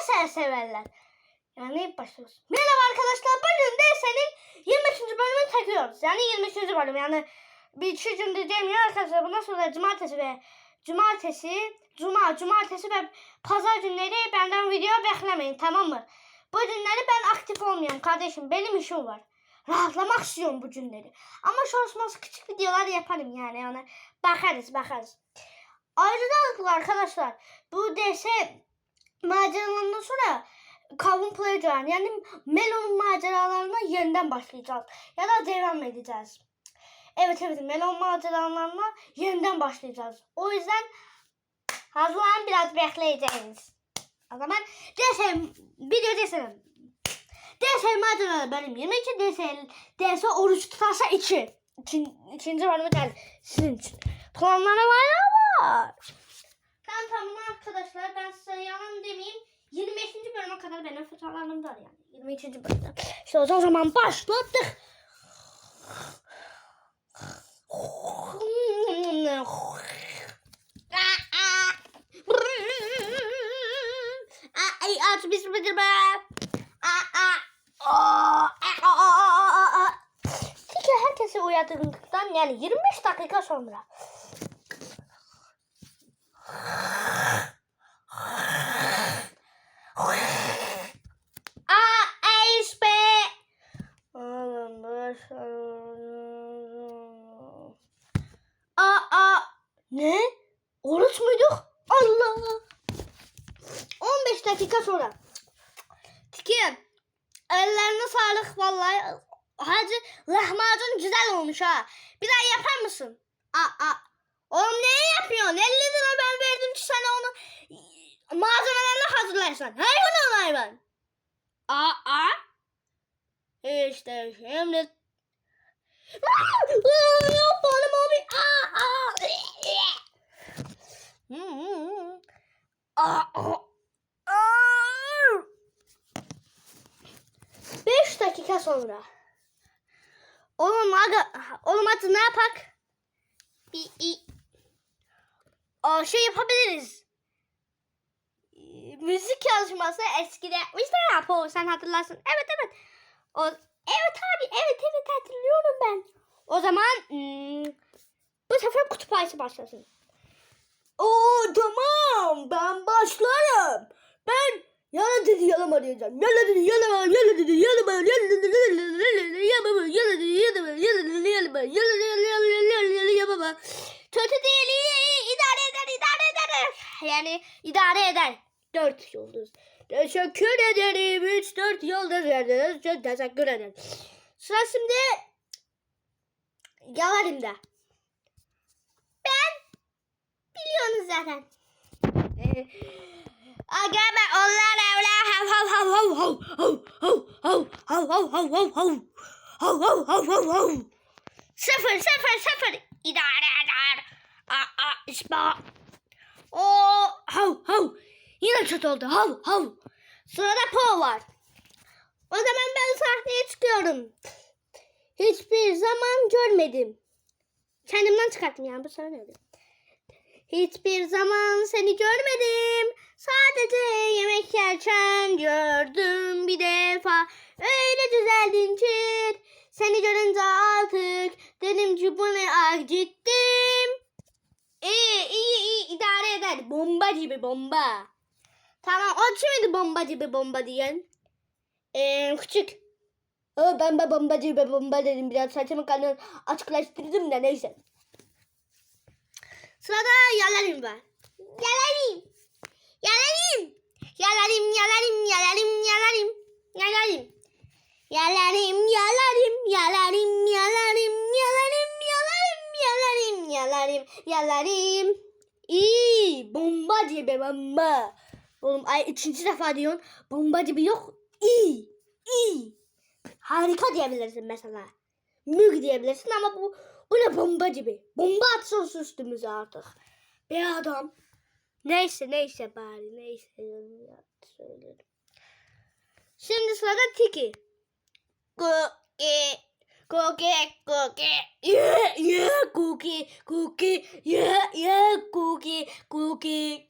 DSL severler. Yani başlıyoruz. Merhaba arkadaşlar. Bugün DSL'in 25. bölümünü takıyoruz. Yani 23. bölüm. Yani bir gün diyeceğim ya arkadaşlar. Bundan sonra cumartesi ve cumartesi, cuma, cumartesi ve pazar günleri benden video beklemeyin tamam mı? Bu günleri ben aktif olmuyorum kardeşim. Benim işim var. Rahatlamak istiyorum bu günleri. Ama şansmaz küçük videolar yaparım yani. yani bakarız bakarız. Ayrıca arkadaşlar bu DS maceralarından sonra Kavun Playground yani Melon'un maceralarına yeniden başlayacağız. Ya da devam edeceğiz. Evet evet Melon maceralarına yeniden başlayacağız. O yüzden hazırlan biraz bekleyeceğiz. O zaman DSM video DSM DS maceraları bölüm 22 DS, DS oruç tutarsa 2. İkin, ikinci bölümü geldi. Sizin için. Planları var. Tamam arkadaşlar ben size yalan demeyeyim. 25. bölüme kadar benim fotoğraflarım var yani. 22. bölümde. İşte o zaman başladık. Ay aç bir sürü be. Çünkü herkesi uyandırdıktan yani 25 dakika sonra. Aa, Ace be. Oğlum boş Aa, aa. Ne? Oruç muyduk? Allah. 15 dakika sonra. Tiki. Ellerine sağlık vallahi. Hacı lahmacun güzel olmuş ha. Bir daha yapar mısın? Aa, aa. Oğlum neye yapıyorsun? 50 lira ben verdim ki sana onu malzemelerini hazırlarsan. Hayvan hayvan. Aa, aa. İşte şimdi. Yapalım abi. Aa, aa. Hmm. Aa, aa. Aa. Beş dakika sonra. Oğlum aga, oğlum hadi ne yapak? Bir, bir, o şey yapabiliriz. Ee, Müzik yarışması eskide yapmışlar ya po sen hatırlarsın. Evet evet. O, evet abi evet evet hatırlıyorum ben. O zaman hmm, bu sefer kutup ayısı başlasın. Oo tamam ben başlarım. Ben Yana dedi yalan arayacağım. Yana dedi yalan var. Yana dedi yalan var. Yana dedi yalan var. Yana var. Yana dedi yalan var. Yana dedi yalan var. Yana dedi yalan var. Kötü değil iyi idare eder idare eder. Yani idare eder. Dört yıldız. Teşekkür ederim. Üç dört yıldız verdiniz. Çok teşekkür ederim. Sıra şimdi Yavarim'de. Ben biliyorsunuz zaten. Ee, Aga ben onlar evla hav hav hav hav hav hav hav hav hav hav hav hav hav hav hav hav Sıfır sıfır sıfır idare eder. Aa, ispa. Oo, hav hav. Yine kötü oldu. Hav hav. Sırada Po var. O zaman ben sahneye çıkıyorum. Hiçbir zaman görmedim. Kendimden çıkarttım yani bu söyledim. Hiçbir zaman seni görmedim. Sadece yemek yerken gördüm bir defa. Öyle güzeldin ki seni görünce artık dedim ki bu ne ah gittim. İyi iyi iyi idare eder. Bomba gibi bomba. Tamam o kimdi bomba gibi bomba diyen? Ee, küçük. Aa, ben de bomba gibi bomba dedim. Biraz saçımı kanını açıklaştırdım da neyse. Sırada yalarim var. Yalarim. Yalarim. Yalarim, yalarim, yalarim, yalarim. Yalarim. Yalarim, yalarim, yalarim, yalarim, yalarim, yalarim, yalarim, yalarim, yalarim. İyi, bomba gibi bomba. Oğlum ay üçüncü defa diyorsun. Bomba gibi yok. İyi, iyi. Harika diyebilirsin mesela. Mük diyebilirsin ama bu bu ne bomba gibi. Bomba atsın üstümüze artık. Bir adam. Neyse neyse bari neyse. Söylerim. Şimdi sırada Tiki. Cookie. Cookie, cookie, yeah, yeah, cookie, cookie, yeah, yeah, cookie, cookie,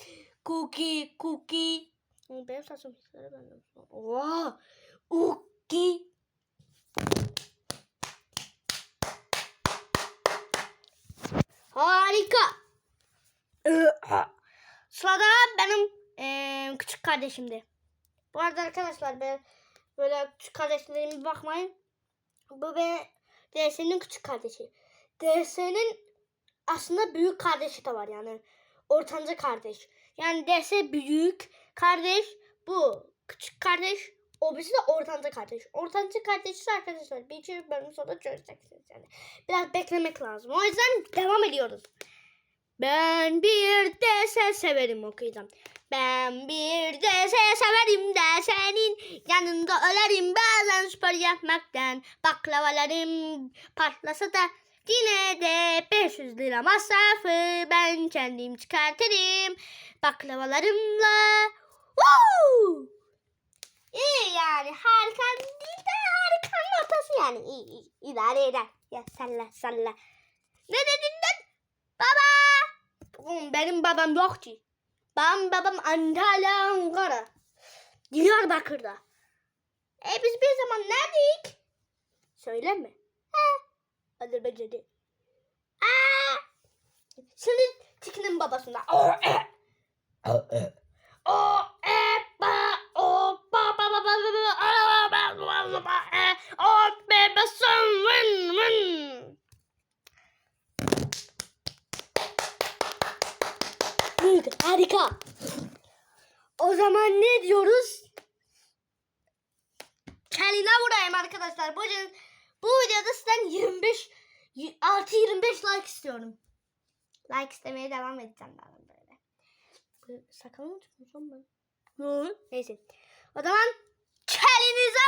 cookie, cookie. Benim saçım hislere benziyor. Oha! Uki! Harika! Sırada benim eee, küçük kardeşimdi. Bu arada arkadaşlar ben böyle küçük kardeşlerime bakmayın. Bu be DS'nin küçük kardeşi. DS'nin aslında büyük kardeşi de var yani. Ortanca kardeş. Yani DS büyük kardeş bu küçük kardeş o birisi de ortanca kardeş. Ortanca kardeş ise arkadaşlar bir iki bölüm sonra göreceksiniz yani. Biraz beklemek lazım. O yüzden devam ediyoruz. Ben bir DS severim okuyacağım. Ben bir DS severim de senin yanında ölerim bazen spor yapmaktan. Baklavalarım patlasa da yine de 500 lira masrafı ben kendim çıkartırım. Baklavalarımla. Woo! İyi yani harika değil de harikanın ortası yani. İyi, iyi, idare eder. Ya salla salla. Ne dedin lan? Baba! Oğlum benim babam yok ki. Benim babam Antalya Ankara. Diyarbakır'da. E biz bir zaman neredik? Söyleme. He. Azerbaycan'da. Aa! Şimdi Tikin'in babasında. O e. O e ba o ba ba ba ba ba ba ba ba ba ba e o be ba sun win win. Büyük, harika. O zaman ne diyoruz? Kendine vurayım arkadaşlar. Bu, bu videoda sizden 25 y- artı 25 like istiyorum. Like istemeye devam edeceğim ben böyle. Bu sakalım mı çıkmış oğlum ben? Neyse. O zaman kendinize